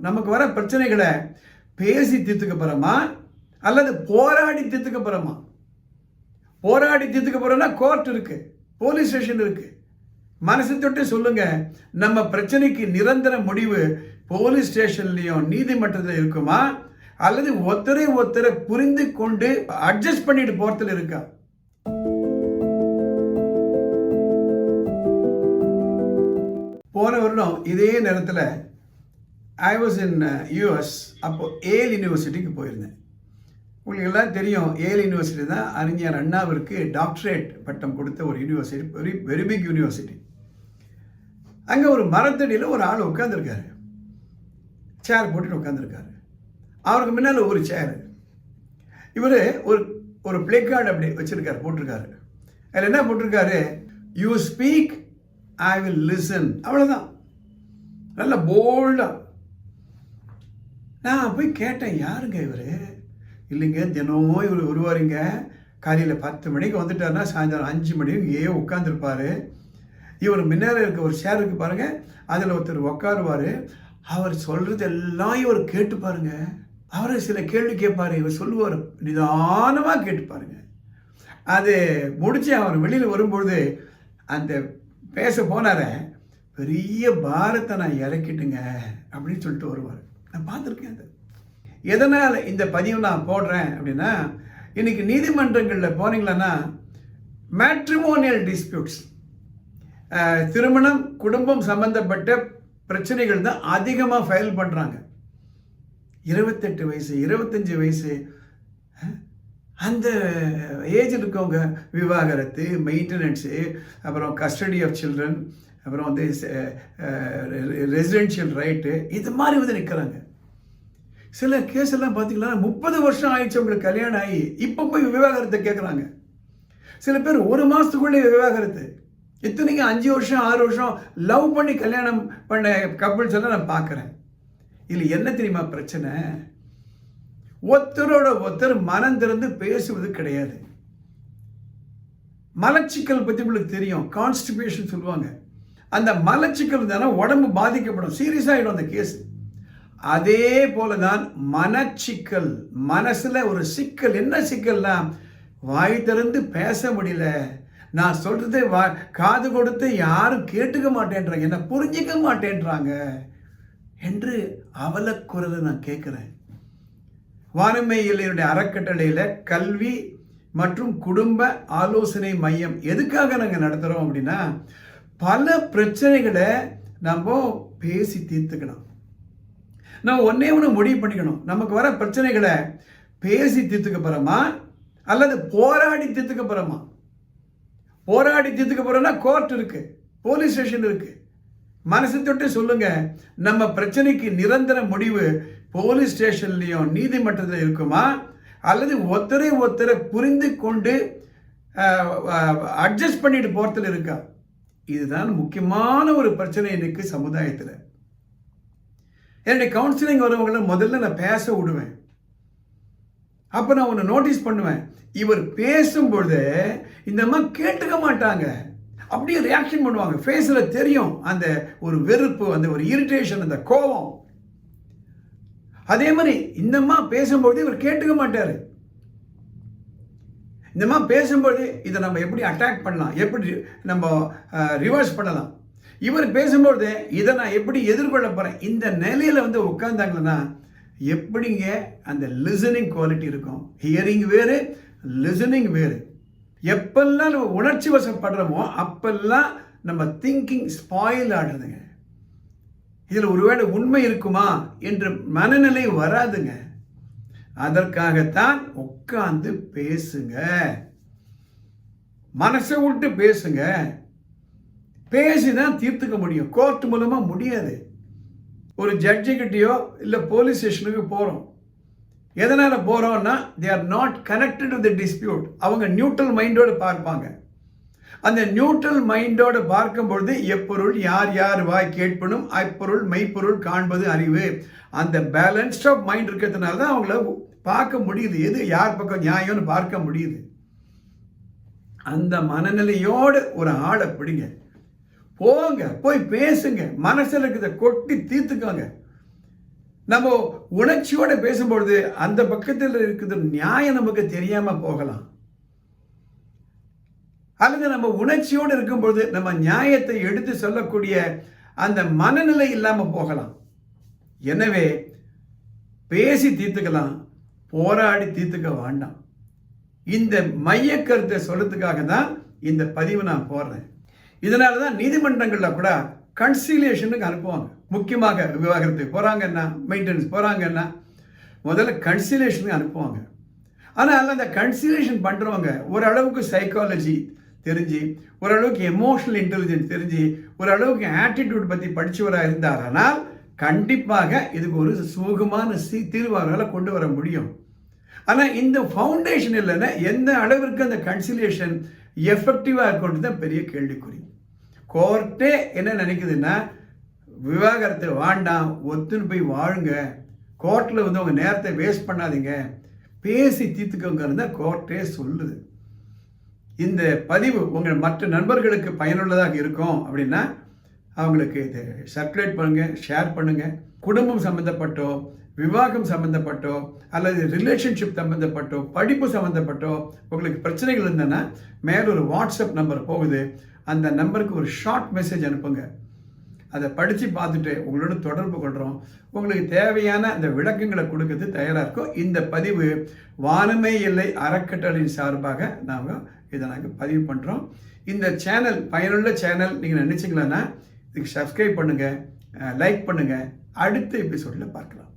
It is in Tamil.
நமக்கு வர பிரச்சனைகளை பேசி தீர்த்துக்க போகிறோமா அல்லது போராடி தீர்த்துக்க போகிறோமா போராடி தீர்த்துக்க போறோம்னா கோர்ட் இருக்கு போலீஸ் ஸ்டேஷன் இருக்கு. மனசு தொட்டு சொல்லுங்க நம்ம பிரச்சனைக்கு நிரந்தர முடிவு போலீஸ் ஸ்டேஷன்லையும் நீதிமன்றத்தில் இருக்குமா? அல்லது ஒருத்தரை ஒருத்தரை புரிந்து கொண்டு அட்ஜஸ்ட் பண்ணிட்டு போறதுல இருக்கா? போன வருடம் இதே நேரத்தில் ஐ வாஸ் இன் யூஎஸ் அப்போது ஏல் யூனிவர்சிட்டிக்கு போயிருந்தேன். உங்களுக்கு எல்லாம் தெரியும் ஏல் யூனிவர்சிட்டி தான் அறிஞர் அண்ணாவிற்கு டாக்டரேட் பட்டம் கொடுத்த ஒரு university very very big university அங்கே ஒரு மரத்தடியில் ஒரு ஆள் உட்காந்துருக்காரு சேர் போட்டுட்டு உட்காந்துருக்காரு அவருக்கு முன்னால் ஒரு சேர் இவர் ஒரு ஒரு பிளே கார்டு அப்படி வச்சிருக்காரு போட்டிருக்காரு. அதில் என்ன போட்டிருக்காரு? You speak I will listen அவ்வளோதான் நல்ல போல்டாக நான் போய் கேட்டேன் யாருங்க இவர்? இல்லைங்க தினமும் இவர் வருவாருங்க. காலையில் பத்து மணிக்கு வந்துட்டாருன்னா சாயந்தரம் அஞ்சு மணிக்கு ஏ உட்காந்துருப்பாரு இவர் முன்னேற இருக்க ஒரு சேர் இருக்கு பாருங்கள் அதில் ஒருத்தர் உட்காருவார் அவர் சொல்கிறது எல்லாம் இவர் கேட்டு பாருங்க. அவர் சில கேள்வி கேட்பாரு இவர் சொல்லுவார் நிதானமாக கேட்டு பாருங்க. அது முடிச்சு அவர் வெளியில் வரும்பொழுது அந்த பேச போனார பெரிய பாரத்தை நான் இறக்கிட்டுங்க அப்படின்னு சொல்லிட்டு வருவார். நான் பார்த்துருக்கேன் அது. எதனால் இந்த பதிவு நான் போடுறேன் அப்படின்னா இன்னைக்கு நீதிமன்றங்களில் போனீங்களன்னா மேட்ரிமோனியல் டிஸ்பியூட்ஸ் திருமணம் குடும்பம் சம்பந்தப்பட்ட பிரச்சனைகள் தான் அதிகமாக ஃபைல் பண்ணுறாங்க இருபத்தெட்டு வயசு இருபத்தஞ்சி வயசு அந்த ஏஜ் இருக்கவங்க விவாகரத்து மெயின்டெனன்ஸு அப்புறம் கஸ்டடி ஆஃப் சில்ட்ரன் அப்புறம் வந்து ரெசிடென்ஷியல் ரைட்டு இது மாதிரி வந்து நிற்கிறாங்க சில கேஸ் எல்லாம் பார்த்தீங்கன்னா முப்பது வருஷம் ஆயிடுச்சு அவங்களுக்கு கல்யாணம் ஆகி இப்போ போய் விவாகரத்தை கேட்குறாங்க சில பேர் ஒரு மாதத்துக்குள்ளே விவாகரத்து. இத்தனைக்கும் அஞ்சு வருஷம் ஆறு வருஷம் லவ் பண்ணி கல்யாணம் பண்ண கப்புள்ஸ் எல்லாம் நான் பார்க்குறேன். இதில் என்ன தெரியுமா பிரச்சனை? ஒருத்தரோட ஒருத்தர் மனம் திறந்து பேசுவது கிடையாது. மலச்சிக்கல் பற்றி உங்களுக்கு தெரியும். கான்ஸ்டிபேஷன் சொல்லுவாங்க. அந்த மலச்சிக்கல் இருந்தாலும் உடம்பு பாதிக்கப்படும். சீரியஸ் ஆகிடும் அந்த கேஸ் அதே போல தான் மனச்சிக்கல். மனசில் ஒரு சிக்கல். என்ன சிக்கல்னா வாய் திறந்து பேச முடியல. நான் சொல்கிறதே வா காது கொடுத்து யாரும் கேட்டுக்க மாட்டேன்றாங்க. என்னை புரிஞ்சிக்க மாட்டேன்றாங்க. என்று அவலக்குரலை நான் கேட்குறேன். வானமையிலுடைய அறக்கட்டளையில் கல்வி மற்றும் குடும்ப ஆலோசனை மையம் எதுக்காக நாங்கள் நடத்துகிறோம் அப்படின்னா பல பிரச்சனைகளை நம்ம பேசி தீர்த்துக்கணும். நம்ம ஒன்றே ஒன்று முடிவு பண்ணிக்கணும். நமக்கு வர பிரச்சனைகளை பேசி தீர்த்துக்க போகிறோமா அல்லது போராடி தீர்த்துக்க போகிறோமா போராடி தீர்த்துக்க போகிறோம்னா கோர்ட் இருக்குது போலீஸ் ஸ்டேஷன் இருக்குது மனசு தொட்டு சொல்லுங்க. நம்ம பிரச்சனைக்கு நிரந்தர முடிவு போலீஸ் ஸ்டேஷன்லேயும் நீதிமன்றத்தில் இருக்குமா? அல்லது ஒருத்தரை ஒருத்தரை புரிந்து கொண்டு அட்ஜஸ்ட் பண்ணிட்டு போகிறதுல இருக்கா? இதுதான் முக்கியமான ஒரு பிரச்சனை இன்னைக்கு சமுதாயத்தில். என்னுடைய கவுன்சிலிங் வரவங்களை முதல்ல நான் பேச விடுவேன். அப்போ நான் ஒன்று நோட்டீஸ் பண்ணுவேன். இவர் பேசும்பொழுது இந்த அம்மா கேட்டுக்க மாட்டாங்க. அப்படியே ரியாக்ஷன் பண்ணுவாங்க. ஃபேஸில் தெரியும் அந்த ஒரு வெறுப்பு அந்த ஒரு இரிட்டேஷன் அந்த கோபம். அதே மாதிரி இந்தம்மா பேசும்பொழுது இவர் கேட்டுக்க மாட்டார். இந்தம்மா பேசும்பொழுது இதை நம்ம எப்படி அட்டாக் பண்ணலாம்? எப்படி நம்ம ரிவர்ஸ் பண்ணலாம்? இவர் பேசும்பொழுது இதை நான் எப்படி எதிர்கொள்ள போகிறேன் இந்த நிலையில் வந்து உட்காந்தாங்கன்னா எப்படிங்க அந்த லிசனிங் குவாலிட்டி இருக்கும்? ஹியரிங் வேறு லிசனிங் வேறு. எப்பெல்லாம் நம்ம உணர்ச்சி வசப்படுறோமோ அப்பெல்லாம் நம்ம திங்கிங் ஸ்பாயில் ஆடுறதுங்க இதில் ஒருவேளை உண்மை இருக்குமா என்ற மனநிலை வராதுங்க. அதற்காகத்தான் உட்காந்து பேசுங்க. மனசை விட்டு பேசுங்க. பேசி தான் தீர்த்துக்க முடியும். கோர்ட் மூலமா முடியாது. ஒரு ஜட்ஜுக்கிட்டேயோ இல்லை போலீஸ் ஸ்டேஷனுக்கு போகிறோம் எதனால் போகிறோம்னா they are not connected to the dispute அவங்க நியூட்ரல் மைண்டோடு பார்ப்பாங்க. அந்த நியூட்ரல் மைண்டோடு பார்க்கும் பொழுது எப்பொருள் யார் யார் வாய் கேட்பனும் அப்பொருள் மெய்ப்பொருள் காண்பது அறிவு. அந்த பேலன்ஸ்ட் ஆஃப் மைண்ட் இருக்கிறதுனால தான் அவங்கள பார்க்க முடியுது. எது யார் பக்கம் நியாயம்னு பார்க்க முடியுது. அந்த மனநிலையோடு ஒரு ஆளை பிடிங்க. போங்க போய் பேசுங்க. மனசில் இருக்கிறத கொட்டி தீர்த்துக்கோங்க. நம்ம உணர்ச்சியோடு பேசும்பொழுது அந்த பக்கத்தில் இருக்கிற நியாயம் நமக்கு தெரியாமல் போகலாம். அல்லது நம்ம உணர்ச்சியோடு இருக்கும்பொழுது நம்ம நியாயத்தை எடுத்து சொல்லக்கூடிய அந்த மனநிலை இல்லாமல் போகலாம். எனவே பேசி தீர்த்துக்கலாம் போராடி தீர்த்துக்க வேண்டாம். இந்த மைய கருத்தை சொல்றதுக்காக தான் இந்த பதிவு நான் போடுறேன். இதனால தான் நீதிமன்றங்களில் கூட கன்சிலியேஷனுக்கு அனுப்புவாங்க. முக்கியமாக விவாகரத்துக்கு போகிறாங்கன்னா மெயின்டெனன்ஸ் போகிறாங்கன்னா முதல்ல கன்சிலேஷனுக்கு அனுப்புவாங்க. ஆனால் அந்த கன்சிலேஷன் பண்ணுறவங்க ஓரளவுக்கு சைக்காலஜி தெரிஞ்சு ஓரளவுக்கு எமோஷனல் இன்டெலிஜென்ஸ் தெரிஞ்சு ஓரளவுக்கு ஆட்டிடியூட் பற்றி படித்தவராக இருந்தார் ஆனால் கண்டிப்பாக இதுக்கு ஒரு சுகமான சி தீர்வாகளால் கொண்டு வர முடியும். ஆனால் இந்த ஃபவுண்டேஷன் இல்லைன்னா எந்த அளவிற்கு அந்த கன்சிலேஷன் எஃபெக்டிவாக இருக்கணும் தான் பெரிய கேள்விக்குறி. கோர்ட்டே என்ன நினைக்குதுன்னா விவாகரத்தை வேண்டாம் ஒத்துன்னு போய் வாழுங்க. கோர்ட்டில் வந்து உங்கள் நேரத்தை வேஸ்ட் பண்ணாதீங்க. பேசி தீர்த்துக்கோங்கிறது தான் கோர்ட்டே சொல்லுது. இந்த பதிவு உங்கள் மற்ற நண்பர்களுக்கு பயனுள்ளதாக இருக்கும் அப்படின்னா அவங்களுக்கு இது சர்க்குலேட் பண்ணுங்கள் ஷேர் பண்ணுங்கள் குடும்பம் சம்மந்தப்பட்டோ விவாகம் சம்மந்தப்பட்டோ அல்லது ரிலேஷன்ஷிப் சம்மந்தப்பட்டோ படிப்பு சம்மந்தப்பட்டோ உங்களுக்கு பிரச்சனைகள் இருந்ததுன்னா மேலே ஒரு வாட்ஸ்அப் நம்பர் போகுது. அந்த நம்பருக்கு ஒரு ஷார்ட் மெசேஜ் அனுப்புங்க. அதை படித்து பார்த்துட்டு உங்களோட தொடர்பு கொள்கிறோம் உங்களுக்கு தேவையான அந்த விளக்கங்களை கொடுக்கறது தயாராக இருக்கும். இந்த பதிவு வானமே இல்லை அறக்கட்டளையின் சார்பாக நாங்கள் இதை நாங்கள் பதிவு பண்ணுறோம் இந்த சேனல் பயனுள்ள சேனல் நீங்கள் நினச்சிங்களேன்னா இதுக்கு சப்ஸ்கிரைப் பண்ணுங்கள் லைக் பண்ணுங்கள் அடுத்த எபிசோடில் பார்க்கலாம்.